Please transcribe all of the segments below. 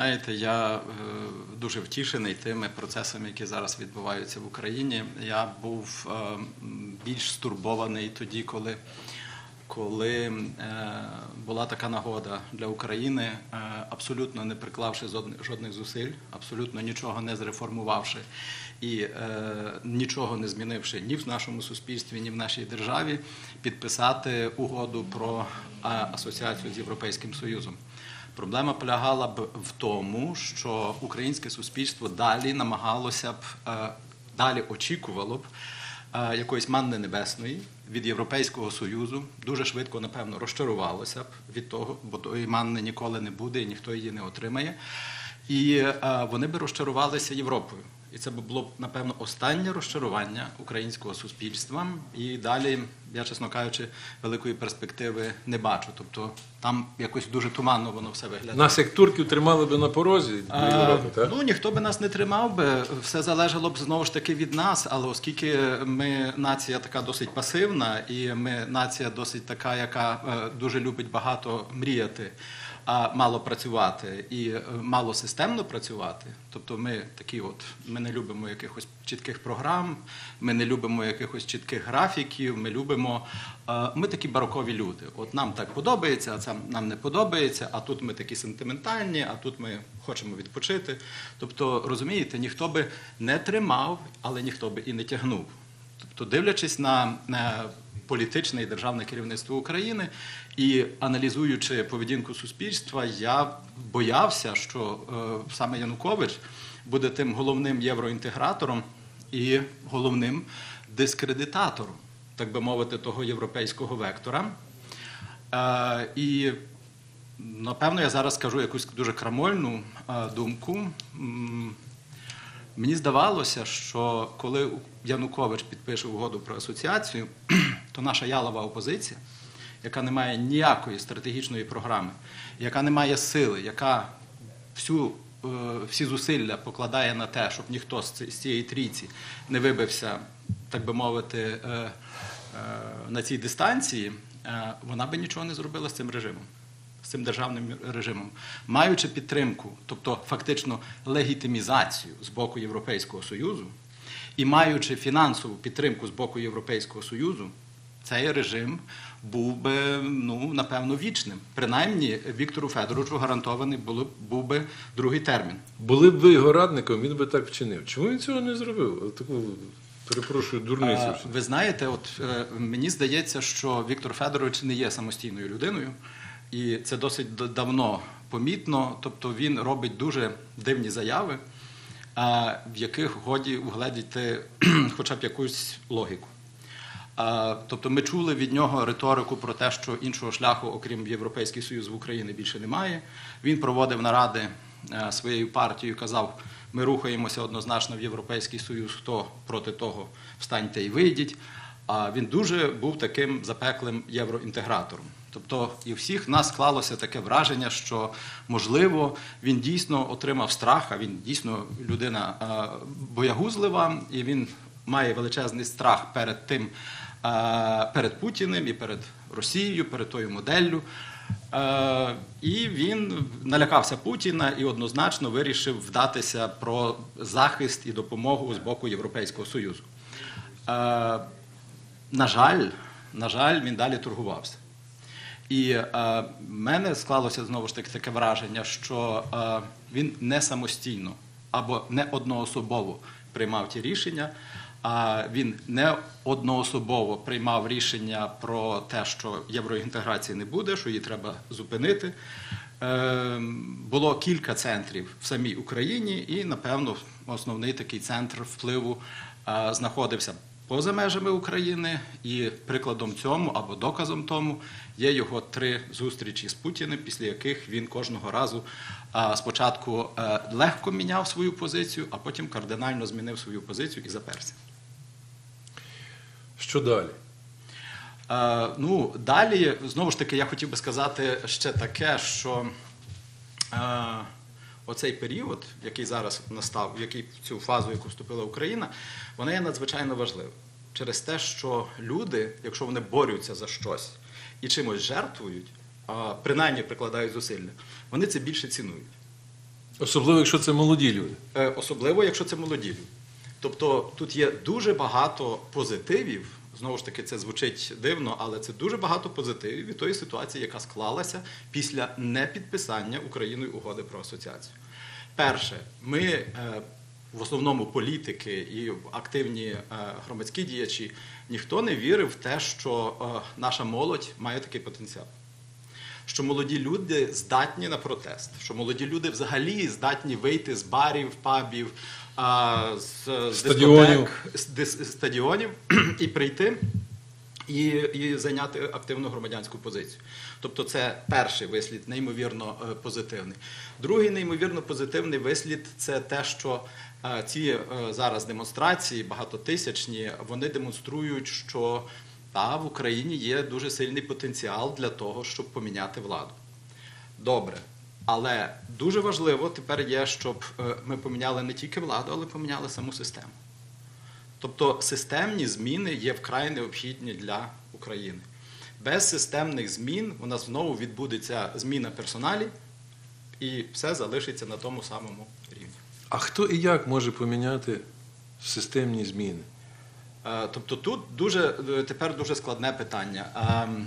знаєте, я е, дуже втішений тими процесами, які зараз відбуваються в Україні. Я був е, більш стурбований тоді, коли, коли е, була така нагода для України, абсолютно не приклавши жодних зусиль, абсолютно нічого не зреформувавши і нічого не змінивши ні в нашому суспільстві, ні в нашій державі, підписати угоду про асоціацію з Європейським Союзом. Проблема полягала б в тому, що українське суспільство далі намагалося б, е, далі очікувало б е, якоїсь манни небесної від Європейського Союзу. Дуже швидко, напевно, розчарувалося б від того, бо тої манни ніколи не буде і ніхто її не отримає. І е, вони би розчарувалися Європою. І це було б, напевно, останнє розчарування українського суспільства. І далі, я чесно кажучи, великої перспективи не бачу. Тобто там якось дуже туманно воно все виглядає. Нас як турків тримали би на порозі А, Європи, так? Ну ніхто би нас не тримав би, все залежало б знову ж таки від нас. Але оскільки ми нація така досить пасивна, і ми нація досить така, яка е, дуже любить багато мріяти, а мало працювати і е, мало системно працювати. Тобто ми такі, от ми не любимо якихось чітких програм, ми не любимо якихось чітких графіків. Ми любимо. е, Ми такі барокові люди. От нам так подобається, а це нам не подобається. А тут ми такі сентиментальні, а тут ми хочемо відпочити. Тобто, розумієте, ніхто би не тримав, але ніхто би і не тягнув. Тобто, дивлячись на, на політичне і державне керівництво України і аналізуючи поведінку суспільства, я боявся, що е, саме Янукович буде тим головним євроінтегратором і головним дискредитатором, так би мовити, того європейського вектора. Е, і напевно я зараз скажу якусь дуже крамольну е, думку. Мені здавалося, що коли Янукович підпише угоду про асоціацію, то наша ялова опозиція, яка не має ніякої стратегічної програми, яка не має сили, яка всю, е, всі зусилля покладає на те, щоб ніхто з ці- з цієї трійці не вибився, так би мовити, е, е, на цій дистанції, вона би нічого не зробила з цим режимом з цим державним режимом, маючи підтримку, тобто фактично легітимізацію з боку Європейського Союзу, і маючи фінансову підтримку з боку Європейського Союзу, цей режим був би, ну, напевно, вічним. Принаймні, Віктору Федоровичу гарантований було, був би другий термін. Були б ви його радником, він би так вчинив. Чому він цього не зробив? Таку, перепрошую, дурницю. Ви знаєте, от е, мені здається, що Віктор Федорович не є самостійною людиною, і це досить давно помітно. Тобто він робить дуже дивні заяви, в яких годі угледіти хоча б якусь логіку. Тобто ми чули від нього риторику про те, що іншого шляху, окрім Європейський Союз в Україні, більше немає. Він проводив наради е, своєю партією, казав, ми рухаємося однозначно в Європейський Союз, хто проти того встаньте і вийдіть. А він дуже був таким запеклим євроінтегратором. Тобто і всіх нас склалося таке враження, що можливо він дійсно отримав страх, а він дійсно людина е, боягузлива, і він має величезний страх перед тим, перед Путіним і перед Росією, перед тою моделлю. І він налякався Путіна і однозначно вирішив вдатися про захист і допомогу з боку Європейського Союзу. На жаль, на жаль, він далі торгувався. І в мене склалося знову ж таки таке враження, що е, він не самостійно або не одноособово приймав ті рішення, він не одноособово приймав рішення про те, що євроінтеграції не буде, що її треба зупинити. Е, було кілька центрів в самій Україні, і, напевно, основний такий центр впливу знаходився поза межами України, і прикладом цьому або доказом тому є його три зустрічі з Путіним, після яких він кожного разу спочатку е, легко міняв свою позицію, а потім кардинально змінив свою позицію і заперся. Що далі? Е, Ну, далі, знову ж таки, я хотів би сказати ще таке, що е, оцей період, який зараз настав, в який в цю фазу, в яку вступила Україна, вона є надзвичайно важлива. Через те, що люди, якщо вони борються за щось і чимось жертвують, а принаймні прикладають зусилля, вони це більше цінують. Особливо, якщо це молоді люди. Е, Особливо, якщо це молоді люди. Тобто тут є дуже багато позитивів. Знову ж таки, це звучить дивно, але це дуже багато позитивів від тої ситуації, яка склалася після непідписання Україною угоди про асоціацію. Перше, ми е, в основному політики і активні е, громадські діячі ніхто не вірив в те, що е, наша молодь має такий потенціал що молоді люди здатні на протест, що молоді люди взагалі здатні вийти з барів, пабів, з, Стадіонів. дискотек, з з стадіонів і прийти. І, і зайняти активну громадянську позицію. Тобто це перший вислід, неймовірно е, позитивний. Другий неймовірно позитивний вислід це те, що е, ці е, зараз демонстрації багатотисячні, вони демонструють, що та, в Україні є дуже сильний потенціал для того, щоб поміняти владу. Добре. Але дуже важливо тепер є, щоб е, ми поміняли не тільки владу, але поміняли саму систему. Тобто системні зміни є вкрай необхідні для України. Без системних змін у нас знову відбудеться зміна персоналів, і все залишиться на тому самому рівні. А хто і як може поміняти системні зміни? Е, Тобто тут дуже е, тепер дуже складне питання Ем,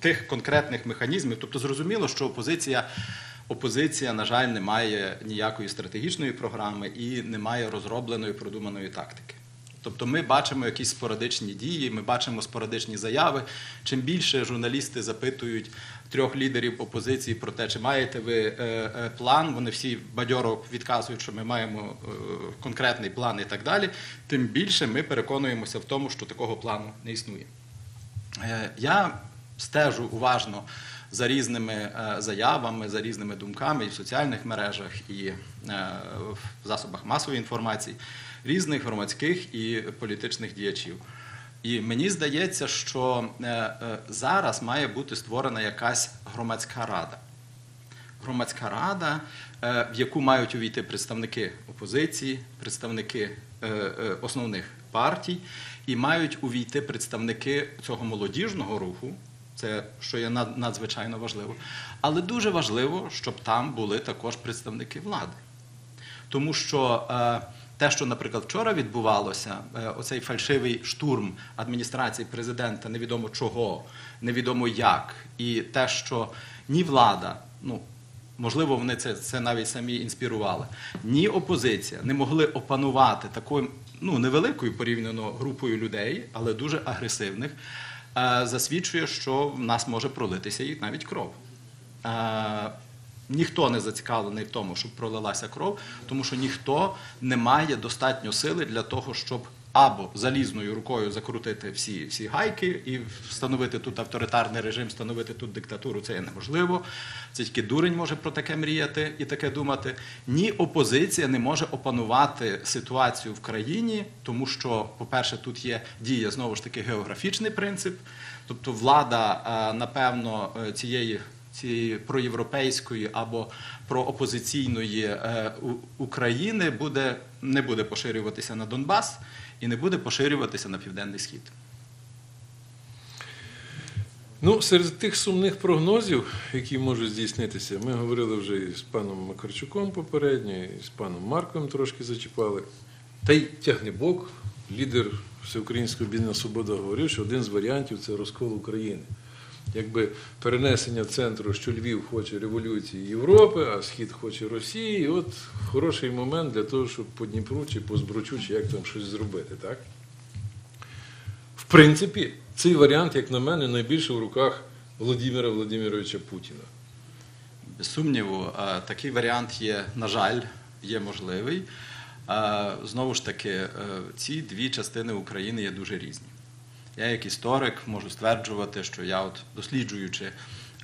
тих конкретних механізмів. Тобто, зрозуміло, що опозиція, опозиція, на жаль, не має ніякої стратегічної програми і не має розробленої продуманої тактики. Тобто ми бачимо якісь спорадичні дії, ми бачимо спорадичні заяви. Чим більше журналісти запитують трьох лідерів опозиції про те, чи маєте ви е, е, план, вони всі бадьоро відказують, що ми маємо е, конкретний план і так далі, тим більше ми переконуємося в тому, що такого плану не існує. Я стежу уважно за різними е, заявами, за різними думками і в соціальних мережах, і е, в засобах масової інформації різних громадських і політичних діячів. І мені здається, що е, зараз має бути створена якась громадська рада. Громадська рада, в яку мають увійти представники опозиції, представники основних партій, і мають увійти представники цього молодіжного руху, це що є надзвичайно важливо. Але дуже важливо, щоб там були також представники влади. Тому що е, те, що, наприклад, вчора відбувалося, е, оцей фальшивий штурм адміністрації президента, невідомо чого, невідомо як, і те, що ні влада, ну можливо, вони це, це навіть самі інспірували, ні опозиція не могли опанувати такою ну, невеликою порівняно групою людей, але дуже агресивних, засвідчує, що в нас може пролитися і навіть кров. Ніхто не зацікавлений в тому, щоб пролилася кров, тому що ніхто не має достатньо сили для того, щоб або залізною рукою закрутити всі, всі гайки і встановити тут авторитарний режим, встановити тут диктатуру. Це є неможливо. Це тільки дурень може про таке мріяти і таке думати. Ні опозиція не може опанувати ситуацію в країні, тому що, по-перше, тут є діє знову ж таки географічний принцип, тобто влада, е, напевно, е, цієї цієї проєвропейської або проопозиційної е, України буде, не буде поширюватися на Донбас і не буде поширюватися на Південний Схід. Ну, серед тих сумних прогнозів, які можуть здійснитися, ми говорили вже і з паном Макарчуком попередньо, і з паном Марком трошки зачіпали. Та й Тягнебок, лідер Всеукраїнського бізнесу Свобода, говорив, що один з варіантів це розкол України. Якби перенесення центру, що Львів хоче революції Європи, а Схід хоче Росії, і от хороший момент для того, щоб по Дніпру чи по Збручу, чи як там щось зробити, так? В принципі, цей варіант, як на мене, найбільше в руках Володимира Володимировича Путіна. Без сумніву, такий варіант є, на жаль, є можливий. Знову ж таки, е, ці дві частини України є дуже різні. Я, як історик, можу стверджувати, що я, от досліджуючи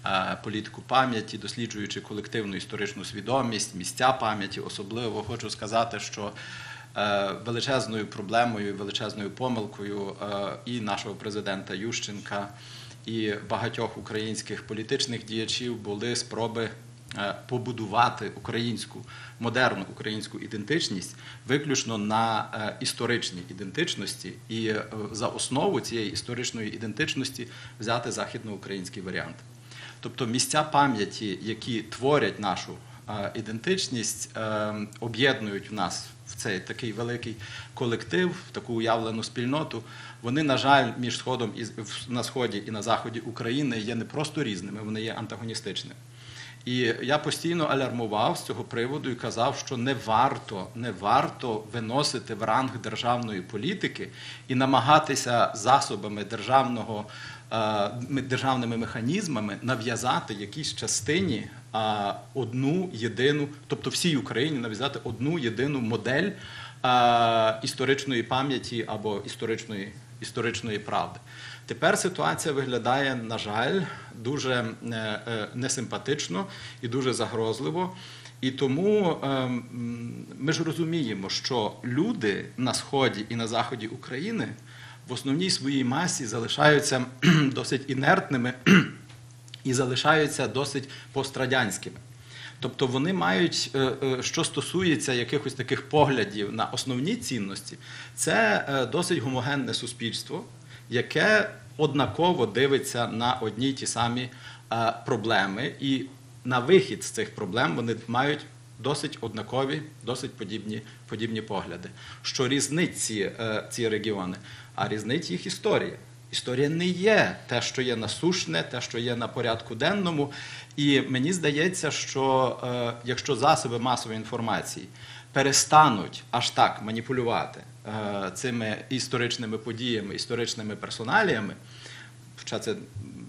е, політику пам'яті, досліджуючи колективну історичну свідомість, місця пам'яті, особливо хочу сказати, що е, величезною проблемою, величезною помилкою е, і нашого президента Ющенка, і багатьох українських політичних діячів були спроби побудувати українську модерну українську ідентичність виключно на е, історичній ідентичності, і е, за основу цієї історичної ідентичності взяти західноукраїнський варіант. Тобто місця пам'яті, які творять нашу е, ідентичність е, об'єднують в нас в цей такий великий колектив, в таку уявлену спільноту. Вони, на жаль, між сходом і на сході і на заході України є не просто різними, вони є антагоністичними. І я постійно алярмував з цього приводу і казав, що не варто, не варто виносити в ранг державної політики і намагатися засобами державного, е, державними механізмами нав'язати якійсь частині одну єдину, тобто всій Україні нав'язати одну єдину модель е, історичної пам'яті або історичної, історичної правди. Тепер ситуація виглядає, на жаль, дуже е, е, несимпатично і дуже загрозливо. І тому е, ми ж розуміємо, що люди на сході і на заході України в основній своїй масі залишаються досить інертними і залишаються досить пострадянськими. Тобто вони мають, що стосується якихось таких поглядів на основні цінності, це досить гомогенне суспільство, яке однаково дивиться на одні й ті самі е, проблеми, і на вихід з цих проблем вони мають досить однакові, досить подібні, подібні погляди. Що різнить ці, е, ці регіони, а різнить їх історія. Історія не є те, що є насушне, те, що є на порядку денному. І мені здається, що е, якщо засоби масової інформації перестануть аж так маніпулювати е, цими історичними подіями, історичними персоналіями, хоча це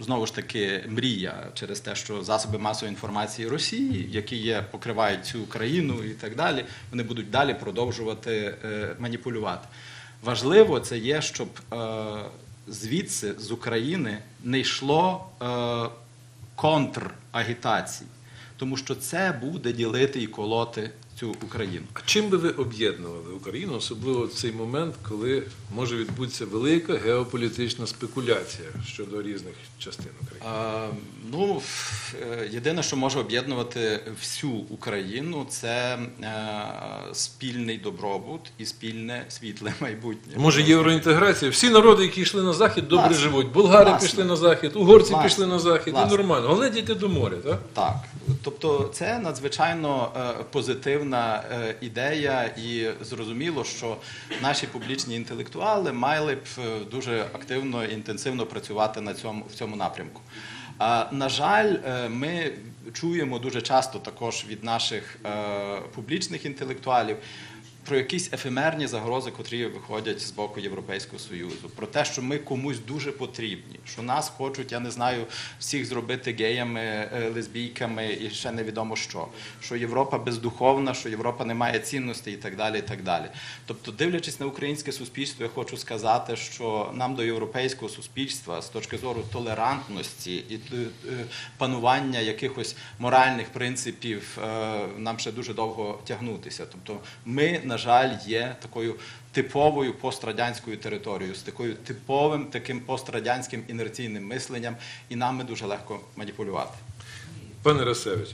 знову ж таки мрія через те, що засоби масової інформації Росії, які є, покривають цю країну і так далі, вони будуть далі продовжувати е, маніпулювати. Важливо це є, щоб е, звідси з України не йшло контрагітації, тому що це буде ділити і колоти цю Україну. А чим би ви об'єднували Україну, особливо в цей момент, коли може відбутися велика геополітична спекуляція щодо різних частин України? Е, Ну, е, єдине, що може об'єднувати всю Україну, це е, спільний добробут і спільне світле майбутнє. Може, євроінтеграція? Всі народи, які йшли на захід, добре Власне. живуть. Болгари Власне. пішли на захід, угорці Власне. пішли на захід, і нормально. Головне дійти до моря, так? Так, тобто це надзвичайно е, позитивна е, ідея, і зрозуміло, що наші публічні інтелектуали мали б е, дуже активно і інтенсивно працювати на цьому в цьому напрямку. А, на жаль, е, ми чуємо дуже часто також від наших публічних інтелектуалів. Про якісь ефемерні загрози, котрі виходять з боку Європейського Союзу, про те, що ми комусь дуже потрібні, що нас хочуть, я не знаю, всіх зробити геями, е, лесбійками і ще невідомо що. Що Європа бездуховна, що Європа не має цінностей і так далі. і так далі. Тобто, дивлячись на українське суспільство, я хочу сказати, що нам до європейського суспільства з точки зору толерантності і е, панування якихось моральних принципів е, нам ще дуже довго тягнутися. Тобто, ми, на жаль, є такою типовою пострадянською територією, з такою типовим таким пострадянським інерційним мисленням, і нами дуже легко маніпулювати. Пане Расевич,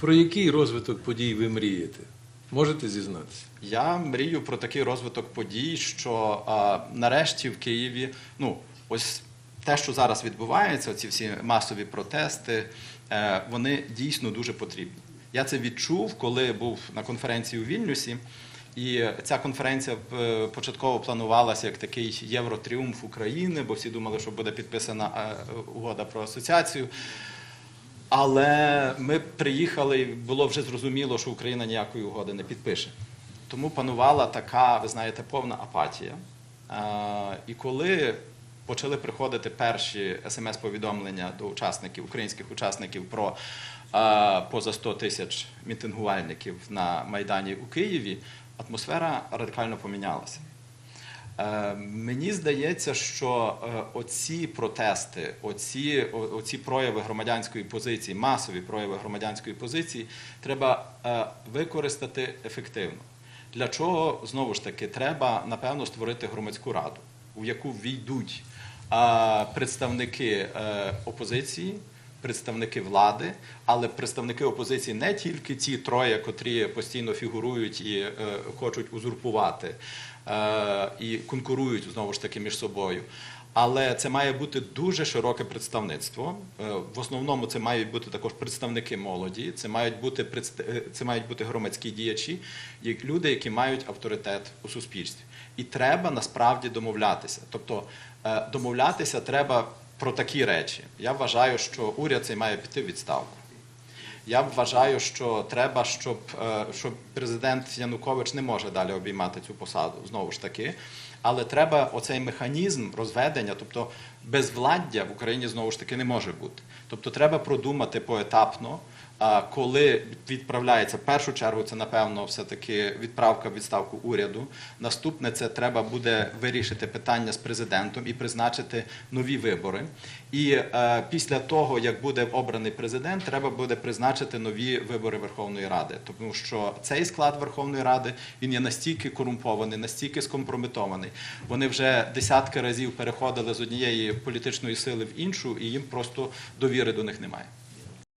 про який розвиток подій ви мрієте? Можете зізнатися? Я мрію про такий розвиток подій, що а, нарешті в Києві, ну ось те, що зараз відбувається, ці всі масові протести, е, вони дійсно дуже потрібні. Я це відчув, коли був на конференції у Вільнюсі. І ця конференція е, початково планувалася як такий євротріумф України, бо всі думали, що буде підписана е, угода про асоціацію. Але ми приїхали, і було вже зрозуміло, що Україна ніякої угоди не підпише. Тому панувала така, ви знаєте, повна апатія. Е, І коли почали приходити перші смс-повідомлення до учасників, українських учасників про поза 100 тисяч мітингувальників на Майдані у Києві, атмосфера радикально помінялася. Е, Мені здається, що е, оці протести, оці, оці прояви громадянської позиції, масові прояви громадянської позиції, треба е, використати ефективно. Для чого знову ж таки треба напевно створити громадську раду, у яку війдуть представники опозиції, представники влади, але представники опозиції не тільки ті троє, котрі постійно фігурують і е, хочуть узурпувати е, і конкурують знову ж таки між собою. Але це має бути дуже широке представництво. Е, В основному це мають бути також представники молоді, це мають бути е, це мають бути громадські діячі, люди, які мають авторитет у суспільстві. І треба насправді домовлятися. Тобто е, домовлятися треба про такі речі. Я вважаю, що уряд цей має піти в відставку. Я вважаю, що треба, щоб, е, щоб президент Янукович не може далі обіймати цю посаду знову ж таки. Але треба оцей механізм розведення, тобто безвладдя в Україні знову ж таки не може бути. Тобто треба продумати поетапно, а, коли відправляється в першу чергу, це напевно все-таки відправка відставку уряду. Наступне це треба буде вирішити питання з президентом і призначити нові вибори. І е, після того, як буде обраний президент, треба буде призначити нові вибори Верховної Ради, тому що цей склад Верховної Ради він є настільки корумпований, настільки скомпрометований. Вони вже десятки разів переходили з однієї політичної сили в іншу, і їм просто довіри до них немає.